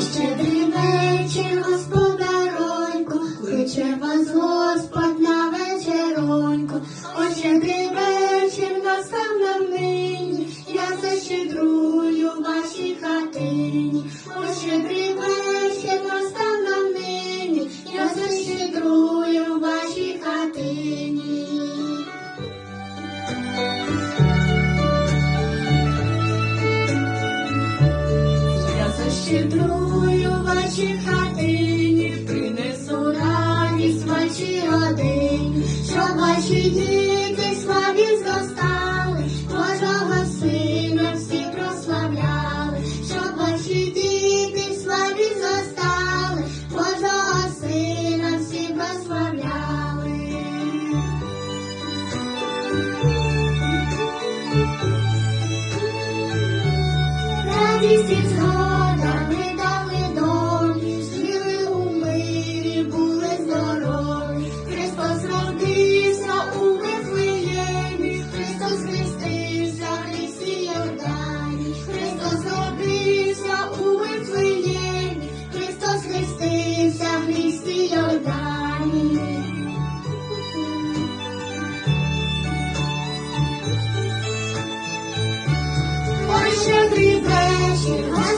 щедрий вечір, господаронько, кличе вас Господь на. О, щедрий вечір настав нам нині, я защедрую вашій хатині. О, щедрий Я защедрую ваші хатині, принесу радість вашій родині, щоб ваші діти славі зростали, Божого сина всі прославляли, щоб ваші діти славі зростали, Божого сина всі прославляли. Радість і згода Ой, щедрий вечір,